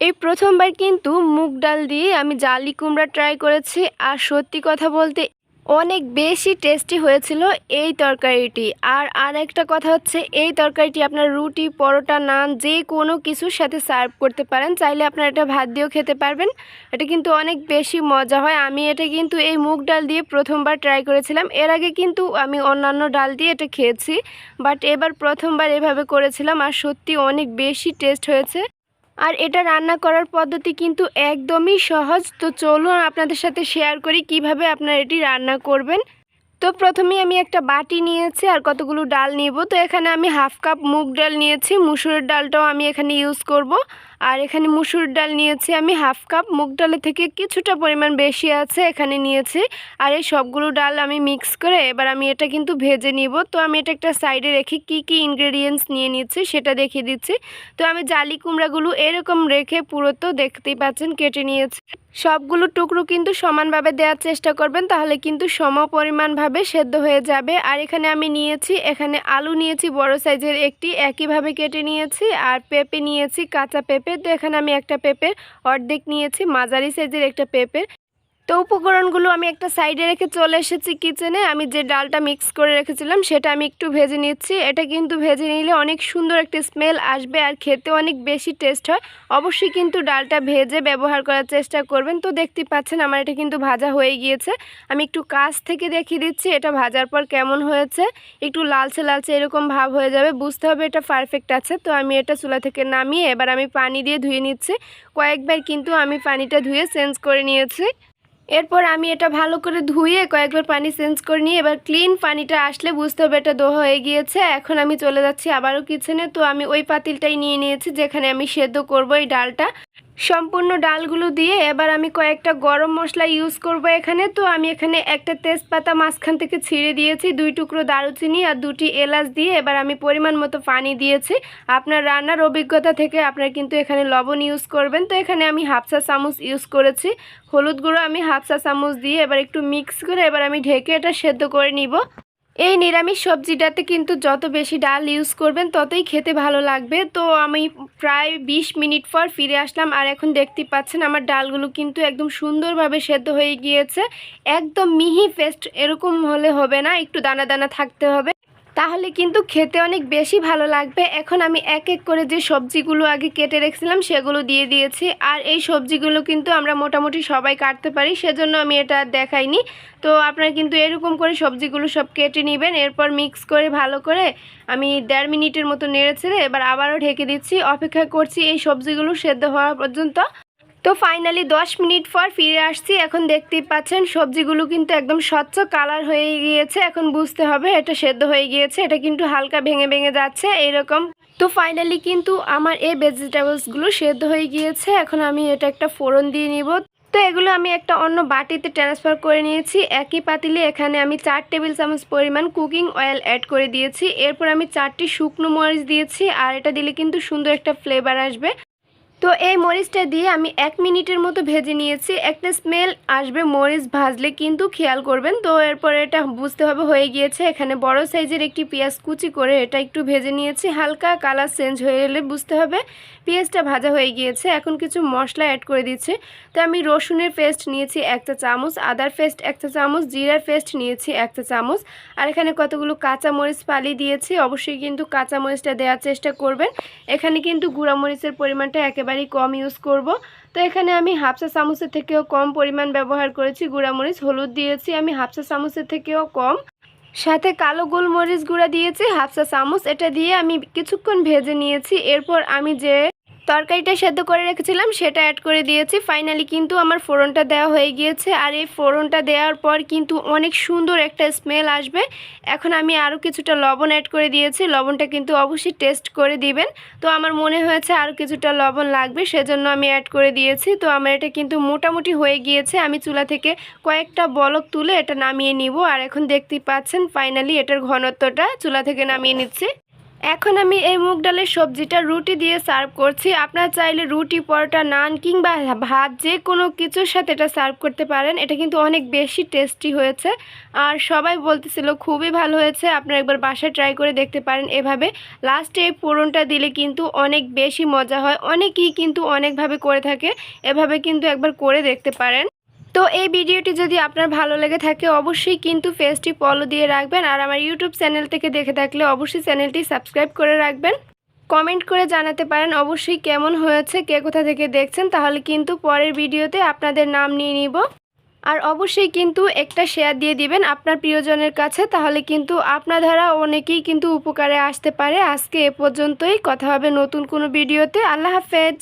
এই প্রথমবার কিন্তু মুগ ডাল দিয়ে আমি জালি কুমড়া ট্রাই করেছি আর সত্যি কথা বলতে অনেক বেশি টেস্টি হয়েছিল এই তরকারিটি। আর আর একটা কথা হচ্ছে, এই তরকারিটি আপনার রুটি, পরোটা, নান, যে কোনো কিছুর সাথে সার্ভ করতে পারেন। চাইলে আপনার এটা ভাত দিয়েও খেতে পারবেন। এটা কিন্তু অনেক বেশি মজা হয়। আমি এটা কিন্তু এই মুগ ডাল দিয়ে প্রথমবার ট্রাই করেছিলাম। এর আগে কিন্তু আমি অন্যান্য ডাল দিয়ে এটা খেয়েছি বাট এবার প্রথমবার এভাবে করেছিলাম আর সত্যি অনেক বেশি টেস্ট হয়েছে। আর এটা রান্না করার পদ্ধতি কিন্তু একদমই সহজ। তো চলুন আপনাদের সাথে শেয়ার করি কীভাবে আপনারা এটি রান্না করবেন। তো প্রথমে আমি একটা বাটি নিয়েছি আর কতগুলো ডাল নিব। তো এখানে আমি হাফ কাপ মুগ ডাল নিয়েছি, মুসুরের ডালটাও আমি এখানে ইউজ করব। আর এখানে মুসুর ডাল নিয়েছি আমি হাফ কাপ, মুগ ডালের থেকে কিছুটা পরিমাণ বেশি আছে এখানে নিয়েছি। আর এই সবগুলো ডাল আমি মিক্স করে এবার আমি এটা কিন্তু ভেজে নিব। তো আমি এটা একটা সাইডে রেখে কি কি ইনগ্রেডিয়েন্টস নিয়ে নিচ্ছি সেটা দেখিয়ে দিচ্ছি। তো আমি জালি কুমড়াগুলো এরকম রেখে পুরো তো দেখতেই পাচ্ছেন, কেটে নিয়েছি। সবগুলো টুকরো কিন্তু সমানভাবে দেওয়ার চেষ্টা করবেন, তাহলে কিন্তু সম পরিমাণভাবে সেদ্ধ হয়ে যাবে। আর এখানে আমি নিয়েছি, এখানে আলু নিয়েছি, বড় সাইজের একটি, একইভাবে কেটে নিয়েছি, আর পেঁপে নিয়েছি, কাঁচা পেঁপে। তো এখানে আমি একটা পেঁপের অর্ধেক নিয়েছি, মাঝারি সাইজের একটা পেঁপের। তো উপকরণগুলো আমি একটা সাইডে রেখে চলে এসেছি কিচেনে। আমি যে ডালটা মিক্স করে রেখেছিলাম, সেটা আমি একটু ভেজে নিচ্ছি। এটা কিন্তু ভেজে নিলে অনেক সুন্দর একটা স্মেল আসবে আর খেতে অনেক বেশি টেস্ট হয়। অবশ্যই কিন্তু ডালটা ভেজে ব্যবহার করার চেষ্টা করবেন। তো দেখতে পাচ্ছেন আমার এটা কিন্তু ভাজা হয়ে গিয়েছে। আমি একটু কাছ থেকে দেখিয়ে দিচ্ছি এটা ভাজার পর কেমন হয়েছে। একটু লালচে লালচে এরকম ভাব হয়ে যাবে, বুঝতে হবে এটা পারফেক্ট আছে। তো আমি এটা চুলা থেকে নামিয়ে এবার আমি পানি দিয়ে ধুয়ে নিচ্ছি। কয়েকবার কিন্তু আমি পানিটা ধুয়ে চেঞ্জ করে নিয়েছি। এরপর আমি এটা ভালো করে ধুয়ে কয়েকবার পানি চেঞ্জ করে নিয়ে, এবার ক্লিন পানিটা আসলে বুঝতে হবে এটা দোহ হয়ে গিয়েছে। এখন আমি চলে যাচ্ছি আবারও কিচেনে। তো আমি ওই পাতিলটাই নিয়ে নিয়েছি যেখানে আমি সেদ্ধ করব এই ডালটা। সম্পূর্ণ ডালগুলো দিয়ে এবার আমি কয়েকটা গরম মশলা ইউজ করব এখানে। তো আমি এখানে একটা তেজপাতা মাঝখান থেকে ছিঁড়ে দিয়েছি, দুই টুকরো দারুচিনি আর দুটি এলাচ দিয়ে এবার আমি পরিমাণ মতো পানি দিয়েছি। আপনার রান্নার অভিজ্ঞতা থেকে আপনার কিন্তু এখানে লবণ ইউজ করবেন। তো এখানে আমি হাফসা চামচ ইউজ করেছি। হলুদ গুঁড়ো আমি হাফসা চামচ দিয়ে এবার একটু মিক্স করে এবার আমি ঢেকে এটা সেদ্ধ করে নিব। এই নিরামিষ সবজিটাতে কিন্তু যত বেশি ডাল ইউজ করবেন, ততই খেতে ভালো লাগবে। তো আমি প্রায় ২০ মিনিট পর ফিরে আসলাম আর এখন দেখতে পাচ্ছেন আমার ডালগুলো কিন্তু একদম সুন্দরভাবে সেদ্ধ হয়ে গিয়েছে। একদম মিহি পেস্ট এরকম হলে হবে না, একটু দানা দানা থাকতে হবে। তাহলে কিন্তু খেতে অনেক বেশি ভালো লাগবে। এখন আমি এক এক করে যে সবজিগুলো আগে কেটে রেখেছিলাম, সেগুলো দিয়ে দিয়েছি। আর এই সবজিগুলো কিন্তু আমরা মোটামুটি সবাই কাটতে পারি, সেজন্য আমি এটা দেখাইনি। তো আপনারা কিন্তু এরকম করে সবজিগুলো সব কেটে নেবেন, এরপর মিক্স করে ভালো করে আমি দেড় মিনিটের মতো নেড়েছে এবার আবারও ঢেকে দিচ্ছি। অপেক্ষা করছি এই সবজিগুলো সেদ্ধ হওয়া পর্যন্ত। তো ফাইনালি 10 মিনিট পর ফিরে আসছি। এখন দেখতেই পাচ্ছেন সবজিগুলো কিন্তু একদম স্বচ্ছ কালার হয়ে গিয়েছে। এখন বুঝতে হবে এটা সেদ্ধ হয়ে গিয়েছে, এটা কিন্তু হালকা ভেঙে ভেঙে যাচ্ছে এইরকম। তো ফাইনালি কিন্তু আমার এই ভেজিটেবলসগুলো সেদ্ধ হয়ে গিয়েছে। এখন আমি এটা একটা ফোড়ন দিয়ে নিব। তো এগুলো আমি একটা অন্য বাটিতে ট্রান্সফার করে নিয়েছি। একই পাতিলে এখানে আমি চার টেবিল চামচ পরিমাণ কুকিং অয়েল অ্যাড করে দিয়েছি। এরপর আমি চারটি শুকনো মরিচ দিয়েছি। আর এটা দিলে কিন্তু সুন্দর একটা ফ্লেভার আসবে। তো এই মরিচটা দিয়ে আমি এক মিনিটের মতো ভেজে নিয়েছি। একটা স্মেল আসবে মরিচ ভাজলে কিন্তু খেয়াল করবেন। তো এরপরে এটা বুঝতে হবে হয়ে গিয়েছে। এখানে বড় সাইজের একটি পেঁয়াজ কুচি করে এটা একটু ভেজে নিয়েছি। হালকা কালার চেঞ্জ হয়ে এলে বুঝতে হবে পেঁয়াজটা ভাজা হয়ে গিয়েছে। এখন কিছু মশলা অ্যাড করে দিচ্ছে। তো আমি রসুনের পেস্ট নিয়েছি একটা চামচ, আদার পেস্ট একটা চামচ, জিরার পেস্ট নিয়েছি একটা চামচ। আর এখানে কতগুলো কাঁচা মরিচ পালি দিয়েছি। অবশ্যই কিন্তু কাঁচা মরিচটা দেওয়ার চেষ্টা করবেন। এখানে কিন্তু গুঁড়া মরিচের পরিমাণটা একেবারেই কম ইউজ করব। তো এখানে আমি হাফসা চামচের থেকেও কম পরিমাণ ব্যবহার করেছি। গুঁড়ামরিচ, হলুদ দিয়েছি আমি হাফসা চামচের থেকেও কম। সাথে কালো গোলমরিচ গুঁড়া দিয়েছি হাফসা চামচ। এটা দিয়ে আমি কিছুক্ষণ ভেজে নিয়েছি। এরপর আমি যে তরকারিটা সেদ্ধ করে রেখেছিলাম, সেটা অ্যাড করে দিয়েছি। ফাইনালি কিন্তু আমার ফোড়নটা দেওয়া হয়ে গিয়েছে আর এই ফোড়নটা দেওয়ার পর কিন্তু অনেক সুন্দর একটা স্মেল আসবে। এখন আমি আরও কিছুটা লবণ অ্যাড করে দিয়েছি, লবণটা কিন্তু অবশ্যই টেস্ট করে দিবেন। তো আমার মনে হয়েছে আরও কিছুটা লবণ লাগবে, সেজন্য আমি অ্যাড করে দিয়েছি। তো আমার এটা কিন্তু মোটামুটি হয়ে গিয়েছে, আমি চুলা থেকে কয়েকটা বলক তুলে এটা নামিয়ে নিব। আর এখন দেখতেই পাচ্ছেন ফাইনালি এটার ঘনত্বটা চুলা থেকে নামিয়ে নিচ্ছি। এখন আমি এই মুগ ডালের সবজিটা রুটি দিয়ে সার্ভ করছি। আপনারা চাইলে রুটি, পরোটা, নান কিংবা ভাত যে কোনো কিছুর সাথে এটা সার্ভ করতে পারেন। এটা কিন্তু অনেক বেশি টেস্টি হয়েছে। আর সবাই বলতেছিল খুবই ভালো হয়েছে। আপনারা একবার বাসায় ট্রাই করে দেখতে পারেন এভাবে। লাস্টে এই ফোড়নটা দিলে কিন্তু অনেক বেশি মজা হয়। অনেকেই কিন্তু অনেকভাবে করে থাকে। এভাবে কিন্তু একবার করে দেখতে পারেন। তো এই ভিডিওটি যদি আপনার ভালো লেগে থাকে, অবশ্যই কিন্তু ফেসটি ফলো দিয়ে রাখবেন আর আমার ইউটিউব চ্যানেল থেকে দেখে থাকলে অবশ্যই চ্যানেলটি সাবস্ক্রাইব করে রাখবেন। কমেন্ট করে জানাতে পারেন অবশ্যই কেমন হয়েছে, কে কোথা থেকে দেখছেন, তাহলে কিন্তু পরের ভিডিওতে আপনাদের নাম নিয়ে নিব। আর অবশ্যই কিন্তু একটা শেয়ার দিয়ে দিবেন আপনার প্রিয়জনের কাছে, তাহলে কিন্তু আপনার দ্বারা অনেকেই কিন্তু উপকারে আসতে পারে। আজকে এ পর্যন্তই, কথা হবে নতুন কোনো ভিডিওতে। আল্লাহ হাফেজ।